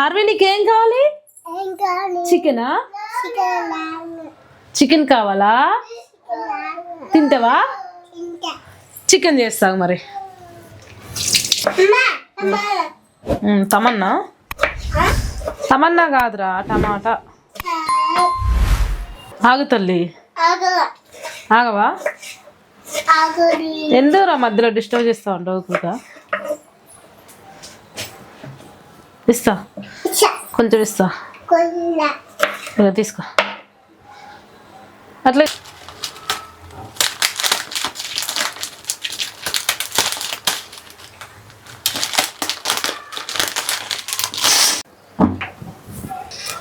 RV నీకేం కావాలి? చికెనా? చికెన్ కావాలా? తింటావా? చికెన్ చేస్తావు మరి. తమన్నా? తమన్నా కాదురా టమాటా. ఆగు తల్లి. ఆగవా? ఎందుకురా మధ్యలో డిస్టర్బ్ చేస్తా ఉంటావు కూడా ఇస్తా. కొంచెం ఇస్తా. ఇక తీసుకో. అట్లా.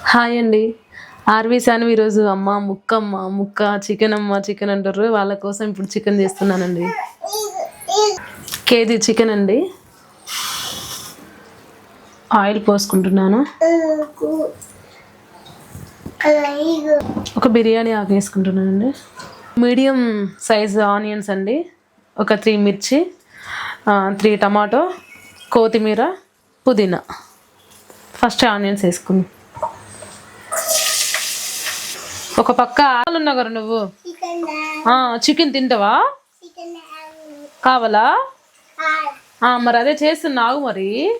హాయ్ అండి. ఆర్వీ సాను ఈరోజు అమ్మ ముక్కమ్మ ముక్క చికెన్ అమ్మ చికెన్ అంటారు. వాళ్ళ కోసం ఇప్పుడు చికెన్ చేస్తున్నానండి. కేజీ చికెన్ అండి. ఆయిల్ పోసుకుంటున్నాను. ఒక బిర్యానీ ఆకు వేసుకుంటున్నానండి. మీడియం సైజ్ ఆనియన్స్ అండి. ఒక త్రీ మిర్చి త్రీ టమాటో కొత్తిమీర పుదీనా. ఫస్ట్ ఆనియన్స్ వేసుకుందాం. ఒక పక్క ఆలు ఉన్నావు కదా నువ్వు? చికెన్ తింటావా? కావాలా? మరి అదే చేస్తున్నావు మరి.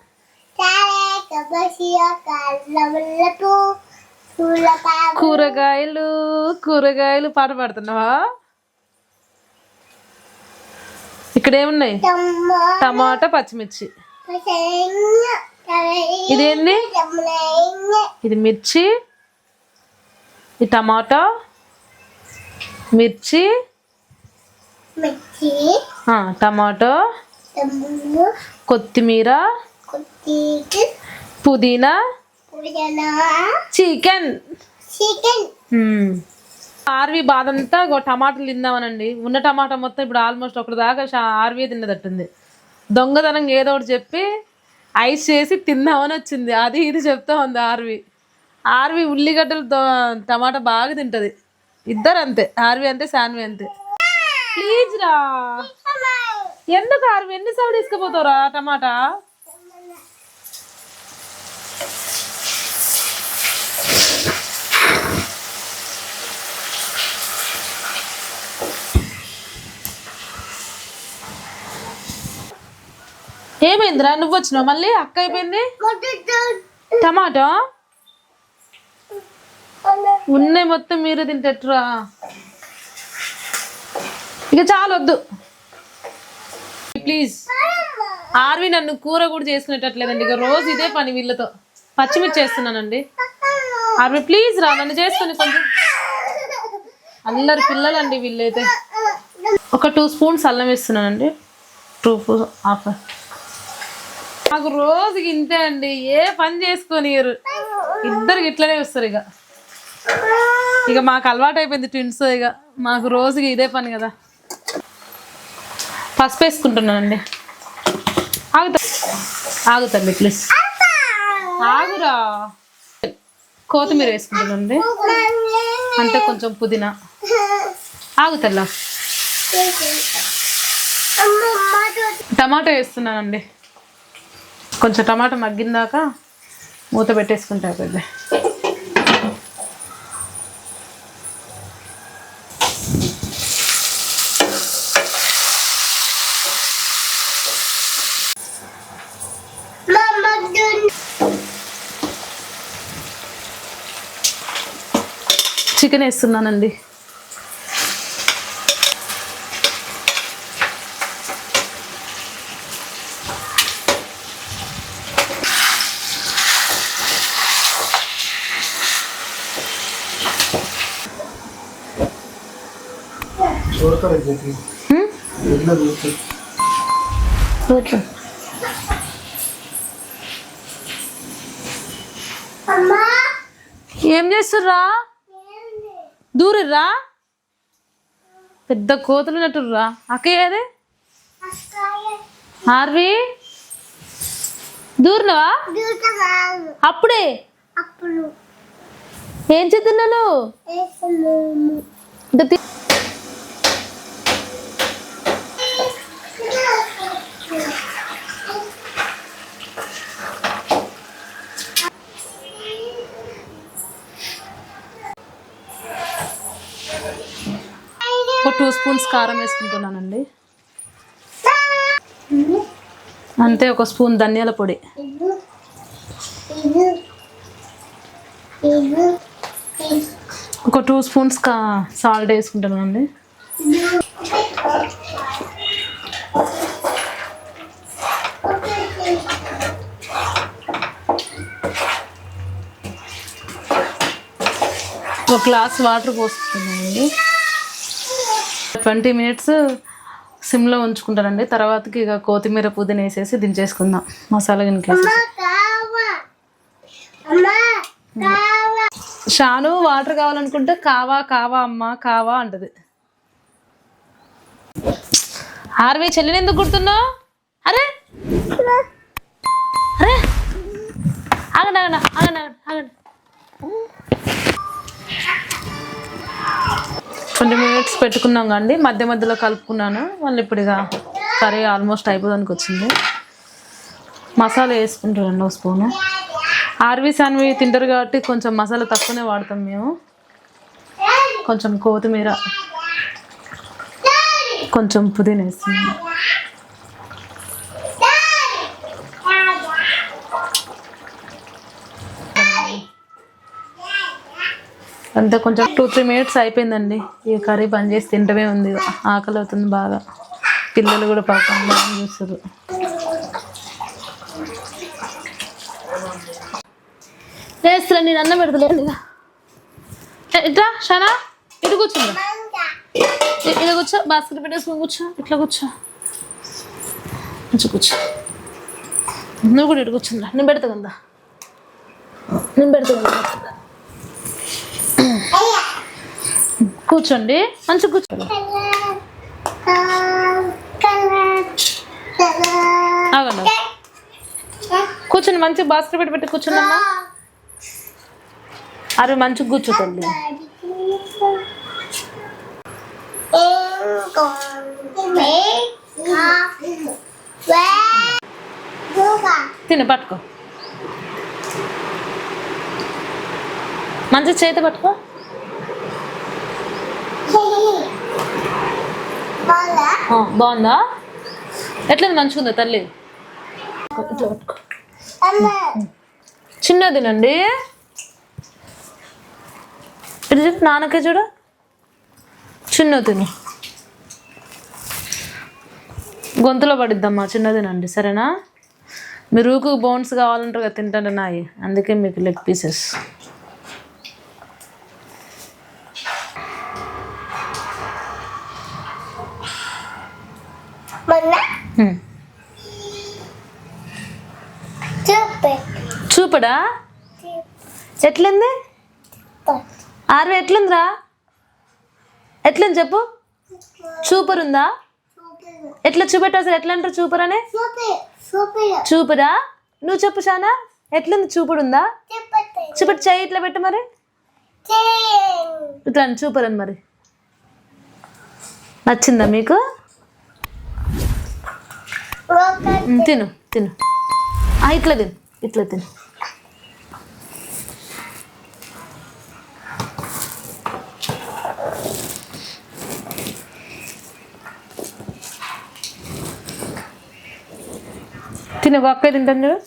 కూరగాయలు కూరగాయలు పాట పాడుతున్నావా? ఇక్కడ ఏమున్నాయి టమాటా పచ్చిమిర్చి. ఇదేంది? ఇది మిర్చి ఈ టమాటా మిర్చి టమాటో కొత్తిమీర పుదీనా? చికెన్. చికెన్. ఆర్వి బాధంతా గో టమాటాలు తిందామనండి. ఉన్న టమాటా మొత్తం ఇప్పుడు ఆల్మోస్ట్ ఒకటి దాకా ఆర్వీ తిన్నదట్టుంది. దొంగతనంగా ఏదో ఒకటి చెప్పి ఐస్ చేసి తిందామని వచ్చింది. అది ఇది చెప్తా ఉంది ఆర్వి. ఆర్వి ఉల్లిగడ్డలు టమాటా బాగా తింటది. ఇద్దరు అంతే. ఆర్వి అంతే శాన్వి అంతే. ప్లీజ్ రా. ఎందుకు ఆర్వి? ఎన్నిసార్లు తీసుకుపోతావురా టమాటా? ఏమైందిరా? నువ్వు వచ్చినావు మళ్ళీ? అక్క అయిపోయింది? టమాటా? ఉన్నాయి మొత్తం మీరే తింటట్టురా. ఇక చాలు వద్దు ప్లీజ్. ఆర్వి నన్ను కూర కూడా చేసుకునేటట్లేదండి. ఇక రోజు ఇదే పని వీళ్ళతో. పచ్చిమిర్చి చేస్తున్నానండి. ఆర్వి ప్లీజ్ రా నన్ను చేసుకుని కొంచెం. అల్లరి పిల్లలండి వీళ్ళైతే. ఒక టూ స్పూన్స్ అల్లం వేస్తున్నానండి. Two half. నాకు రోజుకి ఇంతే అండి. ఏ పని చేసుకొని ఇద్దరికి ఇట్లనే వస్తారు ఇక. ఇక మాకు అలవాటు అయిపోయింది ట్విన్స్ ఇక. మాకు రోజుకి ఇదే పని కదా. పసుపు వేసుకుంటున్నానండి ఆగుతా. ఆగుతండి ప్లీజ్ ఆగురా. కొత్తిమీర వేసుకుంటానండి అంతే కొంచెం పుదీనా. ఆగుతల్లా టమాటా వేస్తున్నానండి. కొంచెం టమాటా మగ్గిందాక మూత పెట్టేసుకుంటా పెద్ద. చికెన్ వేస్తున్నానండి. ఏం చేస్తుర్రా? దూరిర్రా? పెద్ద కోతులు నట్టుర్రా అక్క ఏది? ఆర్వి దూరినవా? అప్పుడే? ఏం చేస్తున్నాను టూ స్పూన్స్ కారం వేసుకుంటున్నానండి. అంతే ఒక స్పూన్ ధనియాల పొడి. ఒక టూ స్పూన్స్ కా సాల్ట్ వేసుకుంటున్నానండి. ఒక గ్లాస్ వాటర్ పోసుకున్నానండి ట్వంటీ మినిట్స్ సిమ్లో ఉంచుకుంటానండి. తర్వాతకి ఇక కొత్తిమీర పుదీనా వేసేసి దించేసుకుందాం. మసాలా గిన్నెకేసి షాను వాటర్ కావాలనుకుంటే కావా కావా అమ్మ కావా అంటది. ఆర్వి చెల్లిని ఎందుకు గుర్తున్నావు? అరే! అరే! ఆగండి ఆగండి ఆగండి ఆగండి ఆగండి. ట్వంటీ మినిట్స్ పెట్టుకున్నాం కండి మధ్య మధ్యలో కలుపుకున్నాను. మళ్ళీ ఇప్పుడు ఇక కర్రీ ఆల్మోస్ట్ అయిపోదానికి వచ్చింది. మసాలా వేసుకుంటానండి ఒక స్పూను. ఆర్వి సాన్వి తింటారు కాబట్టి కొంచెం మసాలా తక్కువనే వాడతాం మేము. కొంచెం కొత్తిమీర కొంచెం పుదీనా వేస్తున్నాం అంతే కొంచెం టూ త్రీ మినిట్స్ అయిపోయిందండి. ఈ కర్రీ బంద్ చేసి తింటమే ఉంది. ఆకలి అవుతుంది బాగా. పిల్లలు కూడా పాపం బాగా చూస్తారు వేస్తున్నా నేను అన్నం పెడతలేను ఇట్లా షానా? ఇటు కూర్చుందా ఇలా కూర్చో. బాస్కెట్ పెట్టేసుకుని కూర్చో. ఇట్లా కూర్చో. మంచి కూర్చో. నువ్వు కూడా ఇటు కూర్చుందా నేను పెడతా కదా. నేను పెడతా కదా. కూర్చోండి. మంచి కూర్చోండి అవును కూర్చోండి మంచి బాస్కెట్ పెట్టి పెట్టి కూర్చోండమ్మా అరే మంచిగా కూర్చో తిని తిను పట్టుకో. మంచి చేతి పట్టుకో. బాగుందా? ఎట్లా మంచిగుందా తల్లి? చిన్నదినండి. ఇది నాన్నకే చూడు. చిన్న తిను గొంతులో పడిద్దమ్మా చిన్నదినండి సరేనా? మీరు ఊకు బోన్స్ కావాలంటారు కదా తింటాను నాయి. అందుకే మీకు లెగ్ పీసెస్ చూపడా ఎట్లుంది? ఆరు ఎట్లుందిరా? ఎట్లుంది చెప్పు. చూపర్ ఉందా ఎట్లా చూపెట్టు అసలు? ఎట్లా అంటారు చూపర్? అని చూపురా నువ్వు చెప్పు షానా. ఎట్లుంది? చూపుడు ఉందా చూపెట్టు చెయ్యి ఇట్లా పెట్టు మరి. ఇట్లా చూపర్ అని మరి. నచ్చిందా మీకు? తిను తిను. ఆ, ఇట్లా తిను ఇట్లా తిను. తిను ఒక్క తింటాను చూడు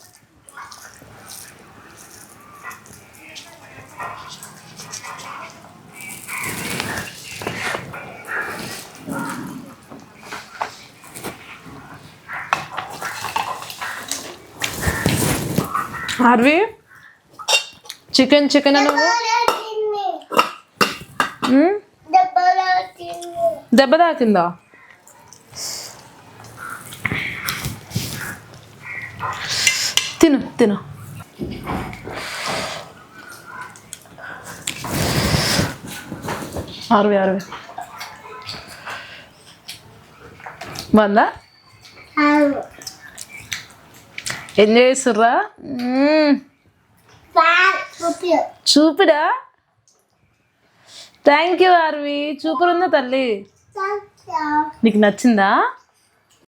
ఆర్వి చికెన్ చికెన్ అని దెబ్బ తాకిందా తిను తిను. అరవై అరవై. బాగుందా ఎంజాయ్ చేస్తుర్రా చూపిడా? థ్యాంక్ యూ అరవి చూపురుందా తల్లి? నీకు నచ్చిందా?